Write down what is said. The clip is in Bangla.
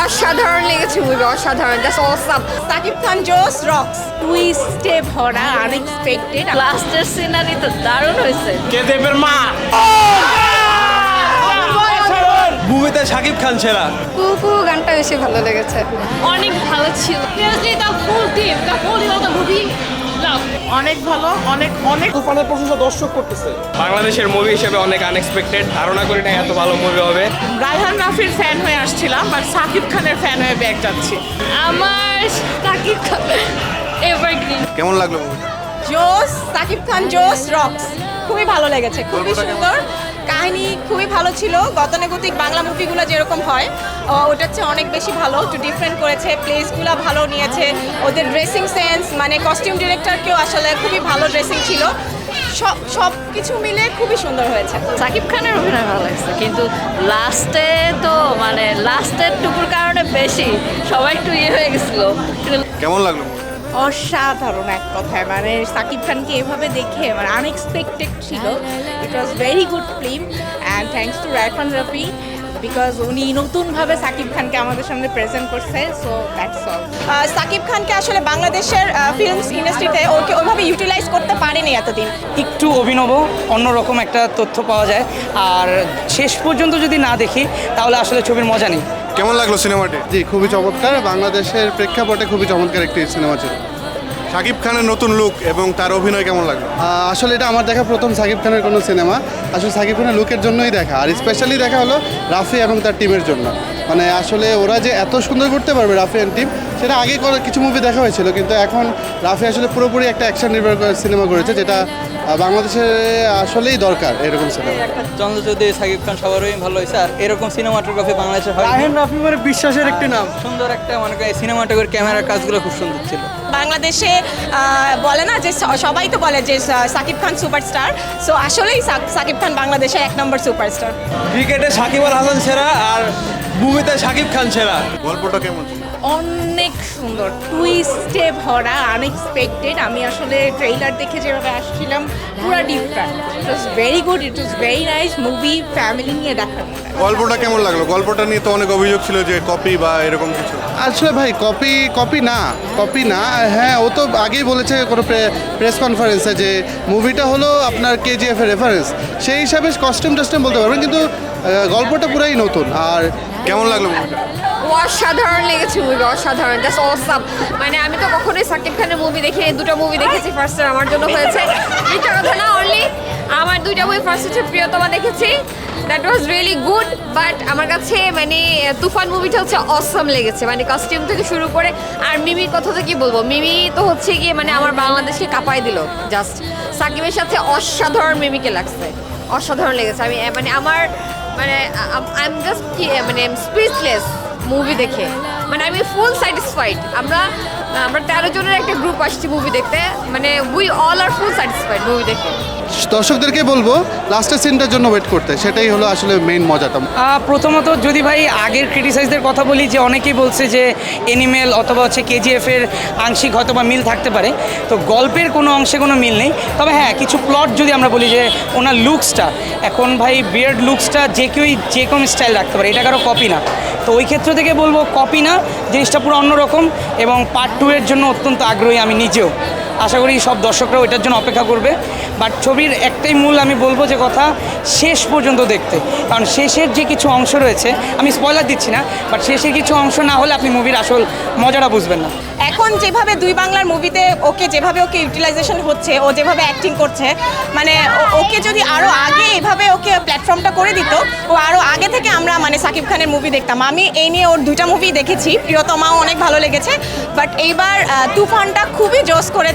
অসাধারণ লেগেছে মুভি অসাধারণ। জাস্ট অসাম সাকিব খান জোস রক্স টুইস্টে ভরা আনএক্সপেক্টেড লাস্টের সিনারি তো দারুণ হয়েছে। কে দেবের মা? মুভিতে শাকিব খান সেরা। কুকু গানটা বেশি ভালো লেগেছে। অনেক ভালো ছিল। Seriously the full team the whole of the movie love অনেক ভালো অনেক অনেক তুফানের প্রশংসা দর্শক করতেছে। বাংলাদেশের মুভি হিসেবে অনেক আনএক্সপেক্টেড ধারণা করি না এত ভালো মুভি হবে। রায়হান রাফির ফ্যান হয়ে আসছিলাম বাট সাকিব খানের ফ্যান হয়ে ব্যাগ যাচ্ছি। আমার সাকিব খান এভারগ্রিন কেমন লাগল movie? জোস সাকিব খান জোস রক্স খুবই ভালো লেগেছে খুবই সুন্দর। কাহিনী খুবই ভালো ছিল। গতানুগতিক বাংলা মুভিগুলো যেরকম হয় ওটার চেয়ে অনেক বেশি ভালো। একটু ডিফারেন্ট করেছে প্লেসগুলো ভালো নিয়েছে। ওদের ড্রেসিং সেন্স মানে কস্টিউম ডিরেক্টরকেও আসলে খুবই ভালো ড্রেসিং ছিল। সব সব কিছু মিলে খুবই সুন্দর হয়েছে। সাকিব খানের অভিনয় ভালো লাগছে কিন্তু লাস্টে তো মানে লাস্টের টুকুর কারণে বেশি সবাই একটু ইয়ে হয়ে গেছিল। কেমন লাগল? অসাধারণ এক কথায়। মানে সাকিব খানকে এভাবে দেখে মানে আনএক্সপেক্টেড ছিল। It was very good film and thanks to Raihan Rafi because উনি নতুনভাবে সাকিব খানকে আমাদের সামনে প্রেজেন্ট করছে সো দ্যাটস অল সাকিব খানকে আসলে বাংলাদেশের ফিল্ম ইন্ডাস্ট্রিতে ওকে ওইভাবে ইউটিলাইজ করতে পারেনি এতদিন। একটু অভিনব অন্যরকম একটা তথ্য পাওয়া যায়। আর শেষ পর্যন্ত যদি না দেখি তাহলে আসলে ছবির মজা নেই। কেমন লাগল সিনেমাটি? জি খুবই চমৎকার। বাংলাদেশের প্রেক্ষাপটে খুবই চমৎকার একটি সিনেমা ছিল। সাকিব খানের নতুন লুক এবং তার অভিনয় কেমন লাগল? আসলে এটা আমার দেখা প্রথম সাকিব খানের কোনো সিনেমা। আসলে সাকিব খানের লুকের জন্যই দেখা। আর স্পেশালি দেখা হলো রাফি এবং তার টিমের জন্য। মানে আসলে ওরা যে এত সুন্দর করতে পারবে রাফি অ্যান্ড টিম সেটা আগে করে কিছু মুভি দেখা হয়েছিল কিন্তু এখন রাফি আসলে পুরোপুরি একটা অ্যাকশন নির্ভর করে সিনেমা করেছে যেটা বাংলাদেশে আসলেই দরকার এরকম সিনেমা চন্দ্রজ্যোতি সাকিব খান সবারই ভালো হয়েছে আর এরকম সিনেমাটোগ্রাফি বাংলাদেশে হয় রাহেন রাফি মানে বিশ্বাসের একটি নাম। সুন্দর একটা মনে করি সিনেমাটোগ্রাফির ক্যামেরার কাজগুলো খুব সুন্দর ছিল। বাংলাদেশে বলে না যে সবাই তো বলে যে সাকিব খান সুপারস্টার সো আসলেই সাক- সাকিব খান বাংলাদেশের এক নম্বর সুপারস্টার ক্রিকেটে সাকিব আল হাসান সেরা আর মুভিতে শাকিব খান সেরা। গল্পটা কেমন ছিল? অনেক সুন্দর টুইস্টে ভরা আনএক্সপেক্টেড আমি আসলে ট্রেইলার দেখে যেভাবে আসছিলাম পুরো different it was very good it was very nice movie family নিয়ে দেখার মতো গল্পটা কেমন লাগল? গল্পটা নিয়ে তো অনেক অভিযোগ ছিল যে কপি বা এরকম কিছু। আসলে ভাই কপি কপি না কপি না। হ্যাঁ ও তো আগেই বলেছে কোনো প্রেস কনফারেন্সে যে মুভিটা হলো আপনার কেজিএফ এর রেফারেন্স সেই হিসাবে কস্টিউম টস্টিউম বলতে পারবেন কিন্তু গল্পটা পুরাই নতুন। আর কেমন লাগল অসাধারণ লেগেছে মুভি অসাধারণ জাস্ট অসাম মানে আমি তো কখনোই সাকিব খানের মুভি দেখি দুটো মুভি দেখেছি ফার্স্ট আমার জন্য হয়েছে। এটা কথা না অনলি আমার দুইটা মুভি ফার্স্ট হচ্ছে প্রিয়তমা দেখেছি। That was really good but আমার কাছে মানে তুফান মুভিটা হচ্ছে অসাম লেগেছে। মানে কস্টিউম থেকে শুরু করে, আর মিমির কথা তো কি বলব? মিমি তো হচ্ছে গিয়ে মানে আমার বাংলাদেশকে কাঁপাই দিল জাস্ট সাকিবের সাথে অসাধারণ মিমিকে লাগছে, অসাধারণ লেগেছে। আমি মানে আমার মানে আই এম জাস্ট মানে স্পিচলেস মুভি দেখে। মানে আমি ফুল স্যাটিসফাইড আমরা আমরা তেরো জনের একটা গ্রুপ আসছি মুভি দেখতে। মানে we all are full satisfied movie দেখে। দর্শকদেরকে বলব লাস্টের সিনটার জন্য ওয়েট করতে। সেটাই হলো আসলে মেইন মজাটা। প্রথমত যদি ভাই আগের ক্রিটিসাইজদের কথা বলি, যে অনেকেই বলছে যে এনিমেল অথবা হচ্ছে কেজিএফের আংশিক হয়তো বা মিল থাকতে পারে। তো গল্পের কোনো অংশে কোনো মিল নেই। তবে হ্যাঁ কিছু প্লট যদি আমরা বলি যে ওনার লুকসটা এখন ভাই বিয়ার্ড লুকসটা যে কেউই যে কোনো স্টাইল রাখতে পারে, এটা কারও কপি না। তো ওই ক্ষেত্র থেকে বলব কপি না, জিনিসটা পুরো অন্যরকম এবং পার্ট টু এর জন্য অত্যন্ত আগ্রহী আমি নিজেও। আশা করি সব দর্শকরা ওইটার জন্য অপেক্ষা করবে। বাট ছবির একটাই মূল আমি বলব যে কথা, শেষ পর্যন্ত দেখতে। কারণ শেষের যে কিছু অংশ রয়েছে, আমি স্পয়লার দিচ্ছি না বাট শেষের কিছু অংশ না হলে আপনি মুভির আসল মজাটা বুঝবেন না। এখন যেভাবে দুই বাংলার মুভিতে ওকে, যেভাবে ওকে ইউটিলাইজেশন হচ্ছে, ও যেভাবে অ্যাক্টিং করছে মানে ওকে যদি আরও আগে এভাবে ওকে প্ল্যাটফর্মটা করে দিত, ও আরও আগে থেকে আমরা মানে সাকিব খানের মুভি দেখতাম। আমি এই নিয়ে ওর দুইটা মুভি দেখেছি, প্রিয়তমাও অনেক ভালো লেগেছে বাট এইবার তুফানটা খুবই জোস করে